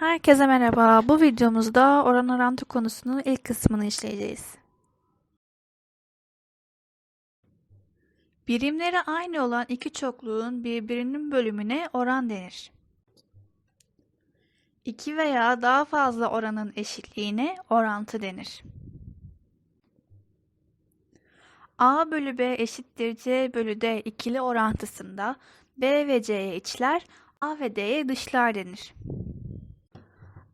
Herkese merhaba. Bu videomuzda oran orantı konusunun ilk kısmını işleyeceğiz. Birimleri aynı olan iki çokluğun birbirinin bölümüne oran denir. İki veya daha fazla oranın eşitliğine orantı denir. A bölü B eşittir C bölü D ikili orantısında B ve C'ye içler, A ve D'ye dışlar denir.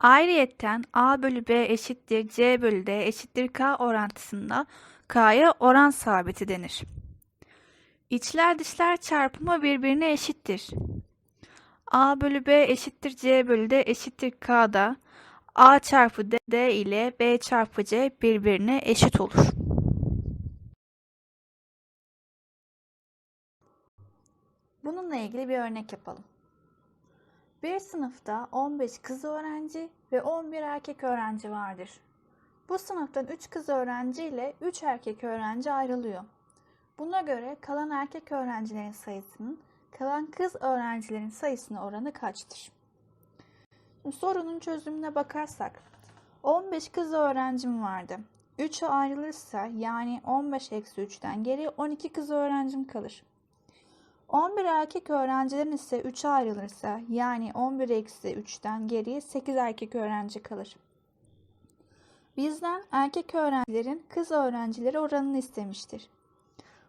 Ayrıyetten A bölü B eşittir C bölü D eşittir K orantısında K'ya oran sabiti denir. İçler dışlar çarpımı birbirine eşittir. A bölü B eşittir C bölü D eşittir K'da A çarpı D, D ile B çarpı C birbirine eşit olur. Bununla ilgili bir örnek yapalım. Bir sınıfta 15 kız öğrenci ve 11 erkek öğrenci vardır. Bu sınıftan 3 kız öğrenci ile 3 erkek öğrenci ayrılıyor. Buna göre kalan erkek öğrencilerin sayısının kalan kız öğrencilerin sayısına oranı kaçtır? Sorunun çözümüne bakarsak 15 kız öğrencim vardı. 3'e ayrılırsa yani 15 eksi 3'ten geriye 12 kız öğrencim kalır. 11 erkek öğrencilerin ise 3'e ayrılırsa yani 11 eksi 3'ten geriye 8 erkek öğrenci kalır. Bizden erkek öğrencilerin kız öğrencileri oranını istemiştir.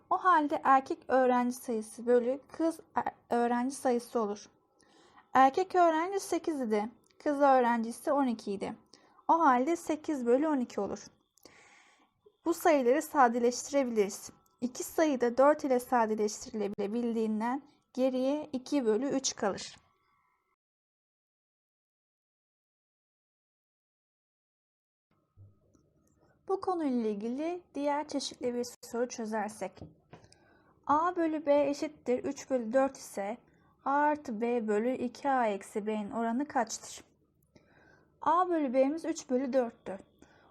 O halde erkek öğrenci sayısı bölü kız öğrenci sayısı olur. Erkek öğrenci 8 idi, kız öğrenci ise 12 idi. O halde 8 bölü 12 olur. Bu sayıları sadeleştirebiliriz. İki sayı da 4 ile sadeleştirilebildiğinden geriye 2 bölü 3 kalır. Bu konuyla ilgili diğer çeşitli bir soru çözersek. A bölü B eşittir 3 bölü 4 ise A artı B bölü 2A eksi B'nin oranı kaçtır? A bölü B'miz 3 bölü 4'tür.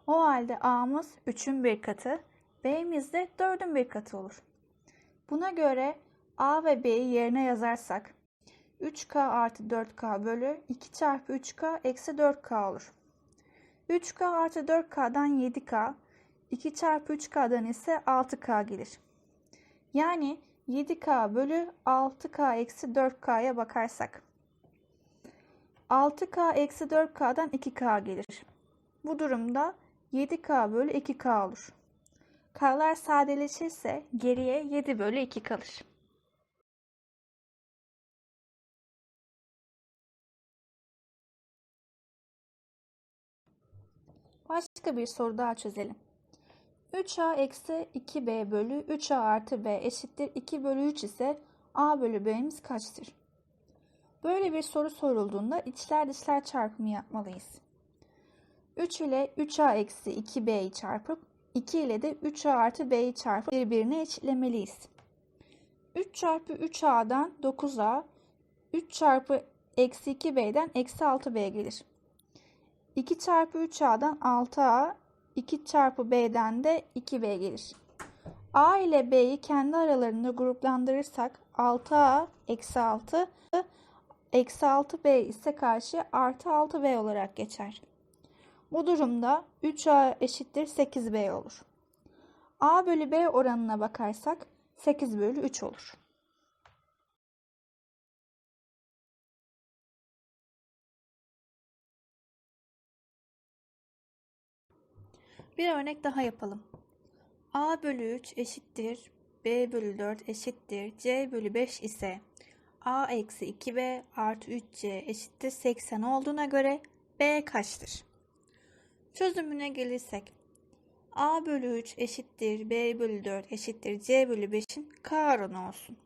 O halde A'mız 3'ün bir katı, B'miz de 4'ün bir katı olur. Buna göre A ve B'yi yerine yazarsak 3K artı 4K bölü 2 çarpı 3K eksi 4K olur. 3K artı 4K'dan 7K, 2 çarpı 3K'dan ise 6K gelir. Yani 7K bölü 6K eksi 4K'ya bakarsak 6K eksi 4K'dan 2K gelir. Bu durumda 7K bölü 2K olur. K'lar sadeleşirse geriye 7 bölü 2 kalır. Başka bir soru daha çözelim. 3a eksi 2b bölü 3a artı b eşittir 2 bölü 3 ise a bölü b'miz kaçtır? Böyle bir soru sorulduğunda içler dışlar çarpımı yapmalıyız. 3 ile 3a eksi 2b'yi çarpıp 2 ile de 3a artı b'yi çarpıp birbirine eşitlemeliyiz. 3 çarpı 3a'dan 9a, 3 çarpı eksi 2b'den eksi 6b gelir. 2 çarpı 3a'dan 6a, 2 çarpı b'den de 2b gelir. a ile b'yi kendi aralarında gruplandırırsak 6a eksi 6, eksi 6b ise karşı artı 6b olarak geçer. Bu durumda 3a eşittir 8b olur. a bölü b oranına bakarsak 8 bölü 3 olur. Bir örnek daha yapalım. a bölü 3 eşittir b bölü 4 eşittir c bölü 5 ise a eksi 2b artı 3c eşittir 80 olduğuna göre b kaçtır? Çözümüne gelirsek a bölü 3 eşittir b bölü 4 eşittir c bölü 5'in k oranı olsun.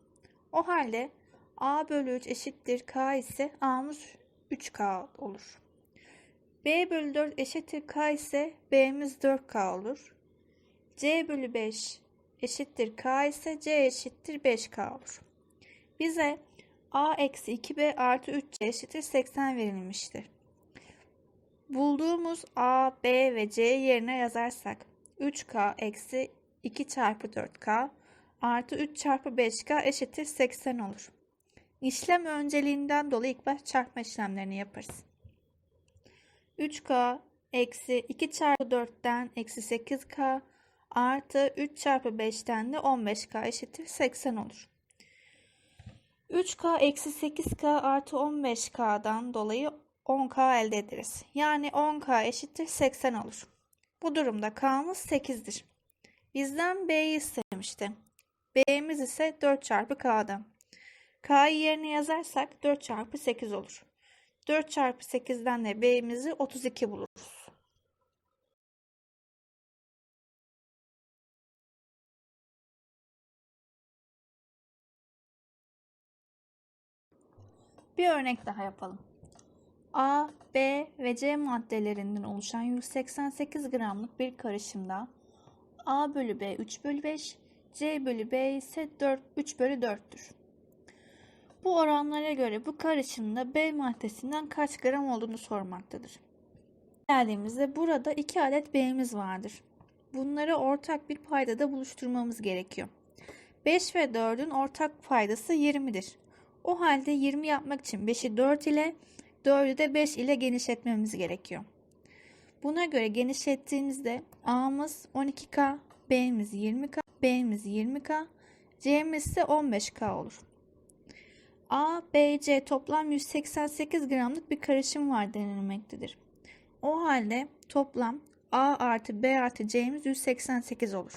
O halde a bölü 3 eşittir k ise a'mız 3k olur. b bölü 4 eşittir k ise b'miz 4k olur. c bölü 5 eşittir k ise c eşittir 5k olur. Bize a eksi 2b artı 3c eşittir 80 verilmiştir. Bulduğumuz A, B ve C yerine yazarsak 3K eksi 2 çarpı 4K artı 3 çarpı 5K eşittir 80 olur. İşlem önceliğinden dolayı ilk baş çarpma işlemlerini yaparız. 3k eksi 2 çarpı 4'ten eksi 8k artı 3 çarpı 5'ten de 15k eşittir 80 olur. 3k eksi 8k artı 15k'dan dolayı 10k elde ederiz. Yani 10k eşittir 80 olur. Bu durumda k'mız 8'dir. Bizden b'yi istemişti. b'miz ise 4 çarpı k'da. k'yı yerine yazarsak 4 çarpı 8 olur. 4 çarpı 8'den de b'mizi 32 buluruz. Bir örnek daha yapalım. A, B ve C maddelerinden oluşan 188 gramlık bir karışımda A bölü B 3 bölü 5, C bölü B ise 4, 3 bölü 4'tür. Bu oranlara göre bu karışımda B maddesinden kaç gram olduğunu sormaktadır. Geldiğimizde burada 2 adet B'miz vardır. Bunları ortak bir paydada buluşturmamız gerekiyor. 5 ve 4'ün ortak paydası 20'dir. O halde 20 yapmak için 5'i 4 ile 4'ü de 5 ile genişletmemiz gerekiyor. Buna göre genişlettiğimizde A'mız 12K, B'miz 20K, B'miz 20K, C'miz ise 15K olur. A, B, C toplam 188 gramlık bir karışım var denilmektedir. O halde toplam A artı B artı C'miz 188 olur.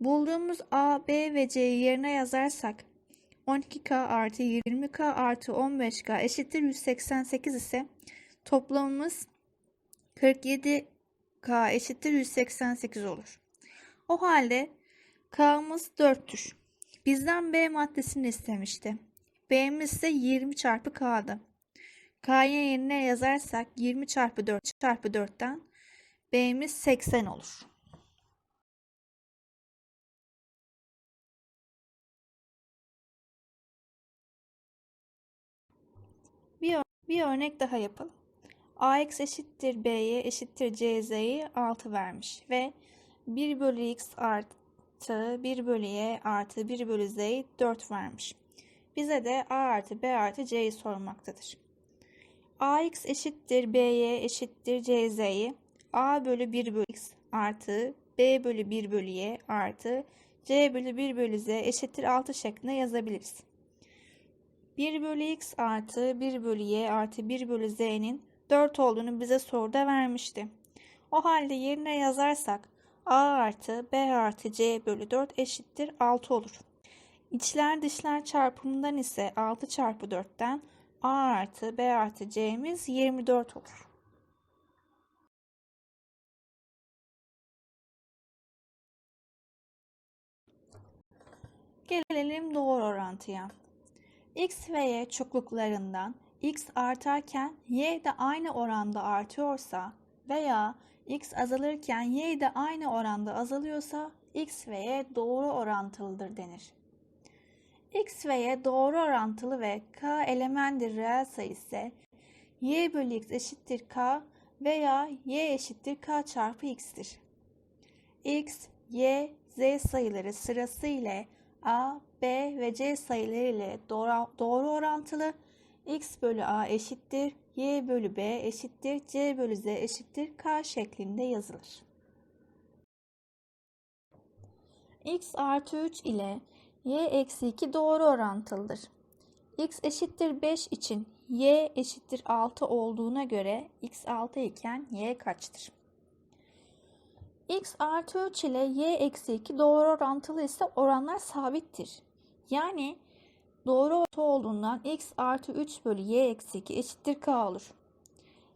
Bulduğumuz A, B ve C'yi yerine yazarsak 12K artı 20K artı 15K eşittir 188 ise toplamımız 47K eşittir 188 olur. O halde K'mız 4'tür. Bizden B maddesini istemişti. B'miz ise 20 çarpı K'dı. K'yı yerine yazarsak 20 çarpı 4 çarpı 4'ten B'miz 80 olur. Bir, örnek daha yapalım. ax eşittir b'ye eşittir cz'yi 6 vermiş ve 1 bölü x artı 1 bölü y artı 1 bölü z'yi 4 vermiş. Bize de a artı b artı c'yi sormaktadır. ax eşittir b'ye eşittir cz'yi a bölü 1 bölü x artı b bölü 1 bölü y artı c bölü 1 bölü z eşittir 6 şeklinde yazabiliriz. 1 bölü x artı 1 bölü y artı 1 bölü z'nin 4 olduğunu bize soruda vermişti. O halde yerine yazarsak a artı b artı c bölü 4 eşittir 6 olur. İçler dışlar çarpımından ise 6 çarpı 4'ten a artı b artı c'miz 24 olur. Gelelim doğru orantıya. X ve Y çokluklarından X artarken Y de aynı oranda artıyorsa veya X azalırken Y de aynı oranda azalıyorsa X ve Y doğru orantılıdır denir. X ve Y doğru orantılı ve K elementir reel sayı ise Y bölü X eşittir K veya Y eşittir K çarpı X'tir. X, Y, Z sayıları sırasıyla A, B ve C sayıları ile doğru, doğru orantılı x bölü a eşittir y bölü b eşittir c bölü z eşittir k şeklinde yazılır. x artı 3 ile y eksi 2 doğru orantılıdır. x eşittir 5 için y eşittir 6 olduğuna göre x 6 iken y kaçtır? X artı 3 ile y eksi 2 doğru orantılı ise oranlar sabittir. Yani doğru orta olduğundan x artı 3 bölü y eksi 2 eşittir k olur.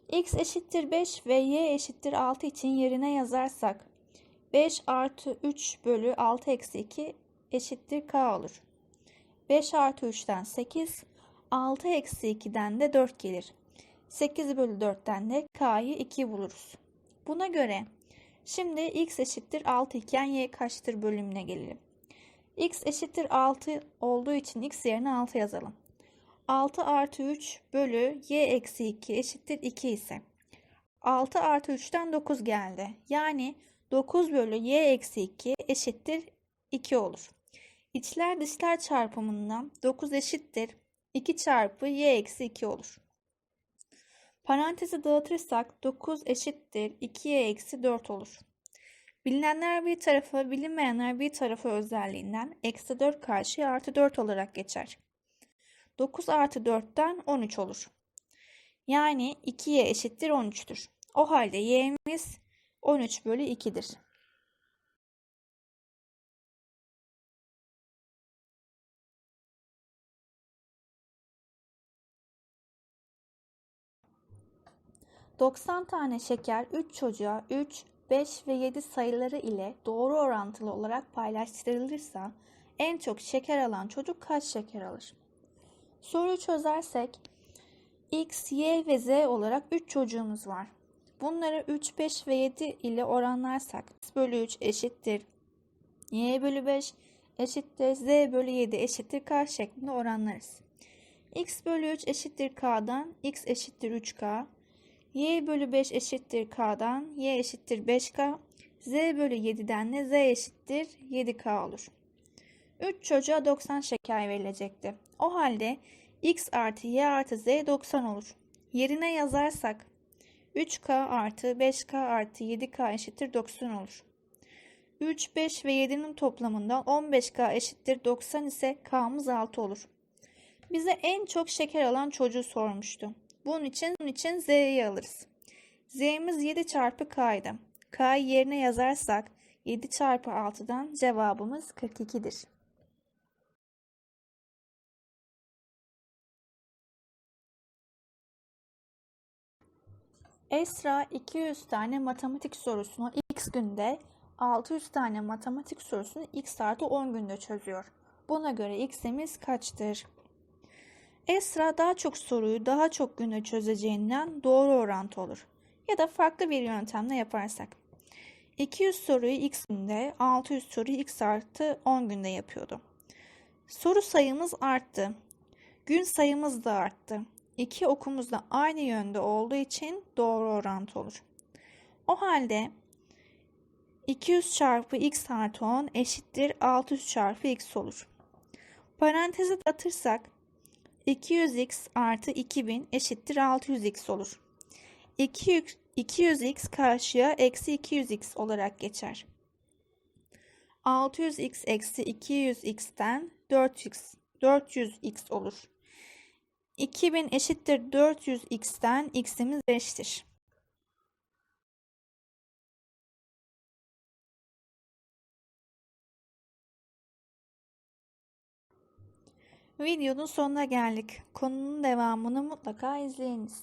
x eşittir 5 ve y eşittir 6 için yerine yazarsak 5 artı 3 bölü 6 eksi 2 eşittir k olur. 5 artı 3'ten 8, 6 eksi 2'den de 4 gelir. 8 bölü 4'ten de k'yı 2 buluruz. Buna göre şimdi x eşittir 6 iken y kaçtır bölümüne gelelim x eşittir 6 olduğu için x yerine 6 yazalım. 6 artı 3 bölü y eksi 2 eşittir 2 ise 6 artı 3'ten 9 geldi. Yani 9 bölü y eksi 2 eşittir 2 olur. İçler dışlar çarpımından 9 eşittir 2 çarpı y eksi 2 olur. Parantezi dağıtırsak 9 eşittir 2'ye eksi 4 olur. Bilinenler bir tarafa, bilinmeyenler bir tarafa özelliğinden eksi 4 karşıya artı 4 olarak geçer. 9 artı 4'ten 13 olur. Yani 2'ye eşittir 13'tür. O halde y'miz 13 bölü 2'dir. Doksan tane şeker 3 çocuğa 3, 5 ve 7 sayıları ile doğru orantılı olarak paylaştırılırsa en çok şeker alan çocuk kaç şeker alır? Soruyu çözersek x, y ve z olarak 3 çocuğumuz var. Bunları 3, 5 ve 7 ile oranlarsak x bölü 3 eşittir y bölü 5 eşittir z bölü 7 eşittir k şeklinde oranlarız. x bölü 3 eşittir k'dan x eşittir 3k y bölü 5 eşittir k'dan y eşittir 5k z bölü 7'den de z eşittir 7k olur. 3 çocuğa 90 şeker verilecekti. O halde x artı y artı z 90 olur. Yerine yazarsak 3k artı 5k artı 7k eşittir 90 olur. 3, 5 ve 7'nin toplamından 15k eşittir 90 ise k'mız 6 olur. Bize en çok şeker alan çocuğu sormuştu. Bunun için, bunun için z'yi alırız. z'miz 7 çarpı k'ydı. k'yı yerine yazarsak 7 çarpı 6'dan cevabımız 42'dir. Esra 200 tane matematik sorusunu x günde, 600 tane matematik sorusunu x artı 10 günde çözüyor. Buna göre x'imiz kaçtır? Esra daha çok soruyu daha çok günde çözeceğinden doğru orantı olur. Ya da farklı bir yöntemle yaparsak. 200 soruyu x günde, 600 soruyu x artı 10 günde yapıyordu. Soru sayımız arttı. Gün sayımız da arttı. İki okumuz da aynı yönde olduğu için doğru orantı olur. O halde 200 çarpı x artı 10 eşittir 600 çarpı x olur. Parantezi atırsak 200x artı 2000 eşittir 600x olur. 200x karşıya eksi 200x olarak geçer. 600x eksi 200x'ten 4x, 400x olur. 2000 eşittir 400x'ten x'imiz 5'tir. Videonun sonuna geldik. Konunun devamını mutlaka izleyiniz.